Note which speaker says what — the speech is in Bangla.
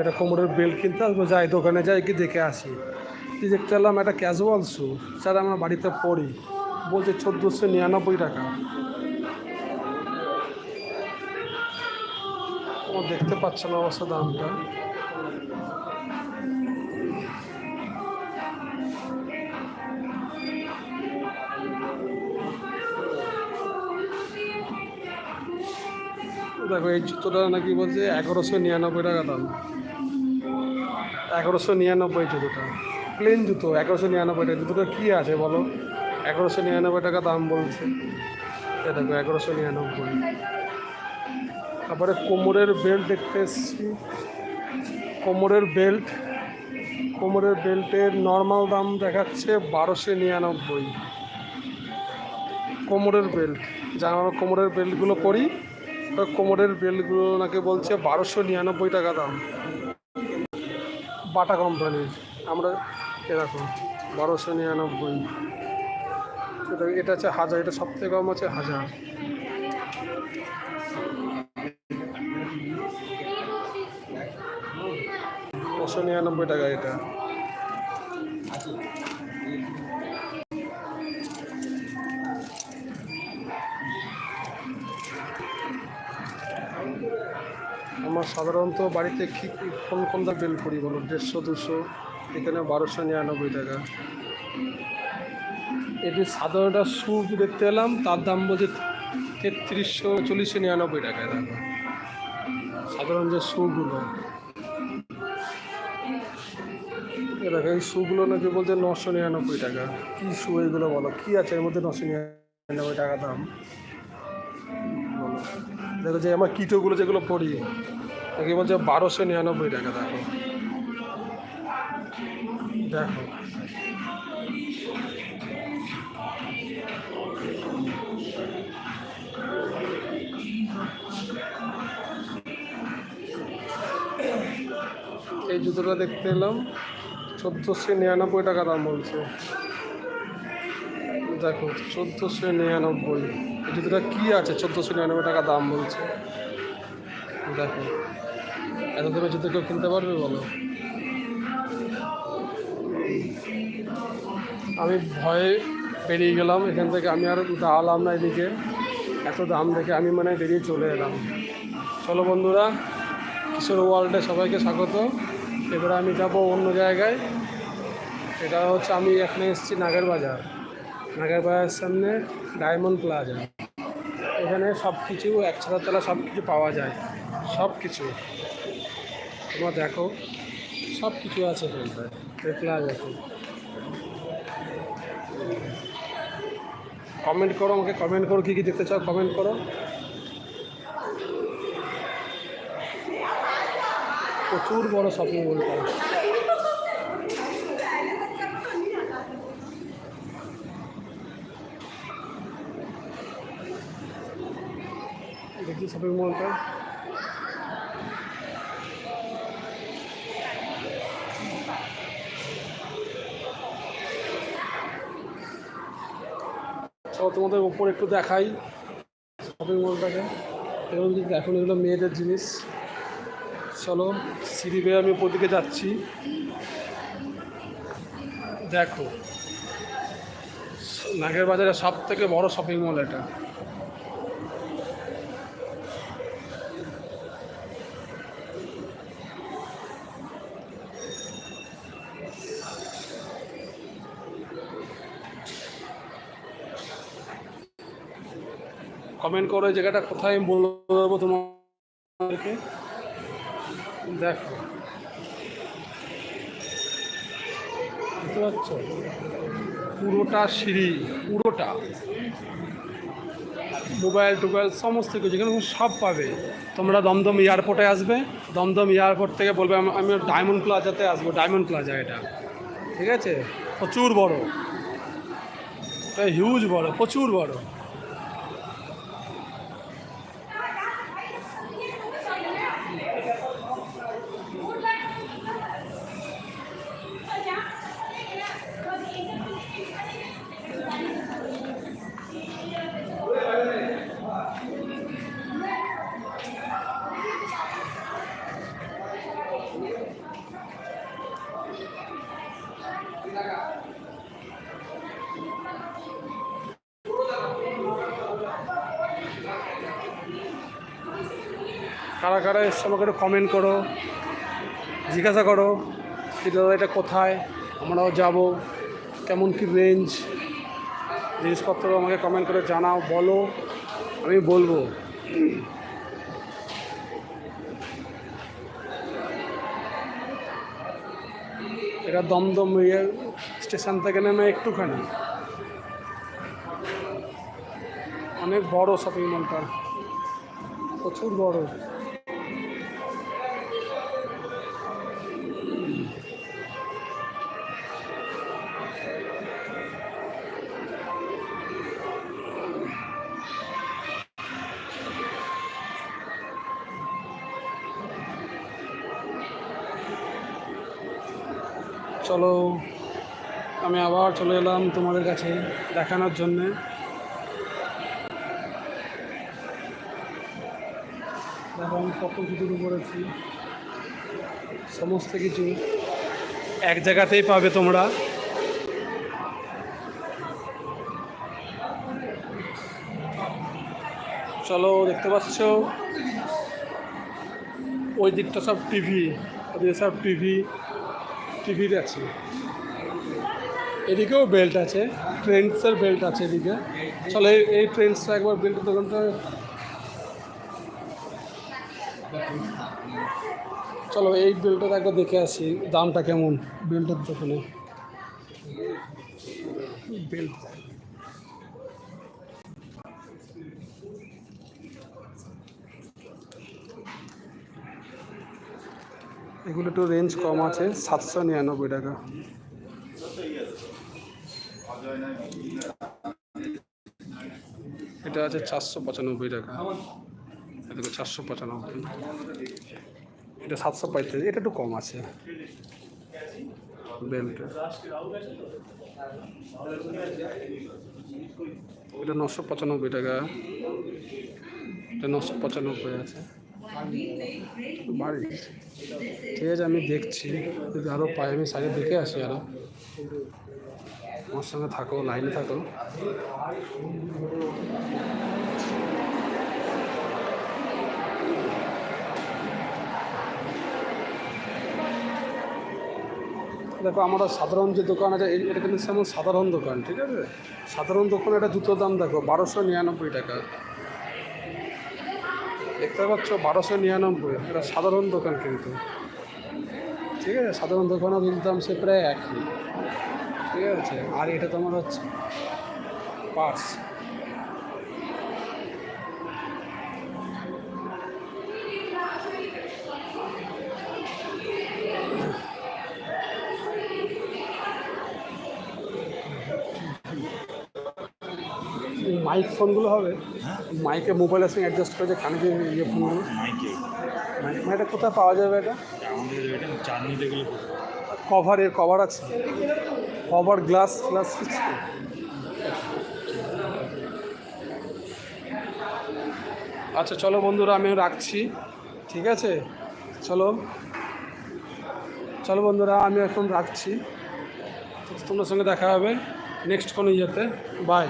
Speaker 1: একটা কোমরের বেল্ট কিনতে আসব, যাই দোকানে যাই কি দেখে আসি। কি দেখতে এলাম একটা ক্যাজুয়াল শু স্যার আমরা বাড়িতে পড়ি বলছে চোদ্দোশো নিরানব্বই টাকা। ও দেখতে পাচ্ছে না অবশ্য দামটা। দেখো, এই জুতোটা নাকি বলছে এগারোশো নিরানব্বই টাকা দাম। এগারোশো নিরানব্বই জুতোটা প্লেন জুতো, এগারোশো নিরানব্বই টাকা জুতোটা কী আছে বলো? এগারোশো নিরানব্বই টাকা দাম বলছে। এ দেখো, এগারোশো নিরানব্বই। তারপরে কোমরের বেল্ট দেখতে এসেছি। কোমরের বেল্ট কোমরের বেল্টের নর্মাল দাম দেখাচ্ছে বারোশো নিরানব্বই। কোমরের বেল্ট যা আমরা কোমরের বেল্টগুলো ওই কোমরের বেল্টগুলো নাকি বলছে বারোশো নিরানব্বই টাকা দাম। বাটা কোম্পানির আমরা এরকম বারোশো নিরানব্বই। এটা এটা হাজার, এটা সবথেকে কম আছে হাজার। নশো নিরানব্বই টাকা এটা। সাধারণত বাড়িতে কি কোন কোন দাম বিল করি বলো দেড়শো, দুশো, এখানে বারোশো নিরানব্বই টাকা। এটি সাধারণ একটা শু দেখতে এলাম, তার দাম বলছে তেত্রিশশো চল্লিশশো নিরানব্বই টাকা দেখো সাধারণ যে শুগুলো এ দেখো এই শুগুলো নাকি বলছে নশো নিরানব্বই টাকা। কী শু এইগুলো বলো? কী আছে এর মধ্যে নশো নিরানব্বই টাকা দাম? বলো। দেখো যে আমার কিটোগুলো যেগুলো পড়ি তাকে বলছে বারোশো নিরানব্বই টাকা, দেখো। দেখো। এই জুতোটা দেখতে এলাম, চোদ্দোশো নিরানব্বই টাকা দাম বলছে। দেখো, চোদ্দোশো নিরানব্বই। এই জুতোটা কী আছে? চোদ্দোশো নিরানব্বই টাকা দাম বলছে। দেখো। এত দামে জুতো কেউ কিনতে পারবে বলো। আমি ভয়ে বেরিয়ে গেলাম, এখান থেকে আমি আর দাঁড়ালাম না এদিকে। এত দাম দেখে আমি মানে বেরিয়ে চলে এলাম। চলো বন্ধুরা, কিশোর ওয়ার্ল্ডে সবাইকে স্বাগত। এবারে আমি যাব অন্য জায়গায়। এটা হচ্ছে আমি এখানে এসেছি নাগের বাজার। নাগের সামনে ডায়মন্ড প্লাজা। এখানে সব কিছু এক ছাড়া তলা সব কিছু পাওয়া যায়। সব কিছু তোমরা দেখো সব কিছু আছে প্লাজাতে কমেন্ট করো, আমাকে কমেন্ট করো, কী কী দেখতে চাও কমেন্ট করো। প্রচুর বড় শপিং মলটা দেখি শপিং মলটা তোমাদের উপর একটু দেখাই শপিং মলটাকে এবং এখন এগুলো মেয়েদের জিনিস। চলো, সিঁড়ি বেয়ে আমি উপর দিকে যাচ্ছি। দেখো, নাগের বাজারে সব থেকে বড় শপিং মল এটা। কমেন্ট করো জায়গাটা কোথায় বলব তোমাদেরকে। দেখো। বুঝতে পারছ? পুরোটা সিঁড়ি, পুরোটা। মোবাইল, টোবাইল, সমস্ত কিছু। যেখানে সব পাবে। তোমরা দমদম এয়ারপোর্টে আসবে। দমদম এয়ারপোর্ট থেকে বলবে, আমি আমি ডায়মন্ড প্লাজাতে আসব। ডায়মন্ড প্লাজা এটা। ঠিক আছে? প্রচুর বড়। এটা হিউজ বড়, প্রচুর বড়। কারা কারা এসে আমাকে একটু কমেন্ট করো, জিজ্ঞাসা করো, যে দাদা এটা কোথায়, আমরাও যাব, কেমন কি রেঞ্জ জিনিসপত্র আমাকে কমেন্ট করে জানাও, বলো, আমি বলব। এটা দমদম ইয়ে স্টেশন থেকে নেমে একটুখানি। অনেক বড় শপিং মলটা প্রচুর বড়। চলো। আমি আবার চলে এলাম তোমাদের কাছে দেখানোর জন্যে। দেখো, আমি কত কিছু করেছি। সমস্ত কিছু এক জায়গাতেই পাবে তোমরা। চলো, দেখতে পাচ্ছ? ওই দিকটা সব টিভি, ওদিকে সব টিভি, টিভির আছে। এদিকেও বেল্ট আছে ট্রেন্ডসের বেল্ট আছে এদিকে। চলো, এই এই ট্রেন্ডসটা একবার বেল্টের দোকানটা চলো, এই বেল্টটা একবার দেখে আসি, দামটা কেমন বেল্টের দোকানে। বেল্ট এগুলো একটু রেঞ্জ কম আছে, সাতশো নিরানব্বই টাকা। এটা আছে চারশো পঁচানব্বই টাকা। এদিকে চারশো পঁচানব্বই। এটা সাতশো পঁয়ত্রিশ এটা একটু কম আছে। এটা নশো পঁচানব্বই টাকা। এটা নশো পঁচানব্বই আছে। বাড়ি। ঠিক আছে, আমি দেখছি। যদি আরও পাই, আমি সাইডে দেখে আসি আরও আমার সঙ্গে থাকো, লাইনে থাকো। দেখো, আমরা সাধারণ যে দোকান আছে এটা কিন্তু যেমন সাধারণ দোকান, ঠিক আছে? সাধারণ দোকানে একটা জুতোর দাম দেখো, বারোশো নিরানব্বই টাকা। দেখতে পাচ্ছ, বারোশো নিরানব্বই, এটা সাধারণ দোকান কিন্তু। ঠিক আছে, সাধারণ দোকানের দাম সে প্রায় একই। ঠিক আছে আর এটা তোমার হচ্ছে পার্স। মাইক ফোনগুলো হবে। মাইকে মোবাইলের সঙ্গে অ্যাডজাস্ট করে যে কানে যে ইয়ে ফোনগুলো
Speaker 2: মাইকে
Speaker 1: মাইক মানে এটা কোথায় পাওয়া যাবে এটা?
Speaker 2: আমাদের এটা চাঁদনিতে গেলে
Speaker 1: কভার কভার আছে। কভার গ্লাস ফ্লাস কিছু? আচ্ছা চলো বন্ধুরা আমি রাখছি। ঠিক আছে? চলো। চলো বন্ধুরা আমি এখন রাখছি। তোমার সঙ্গে দেখা হবে। নেক্সট কোনো ইয়েতে। বাই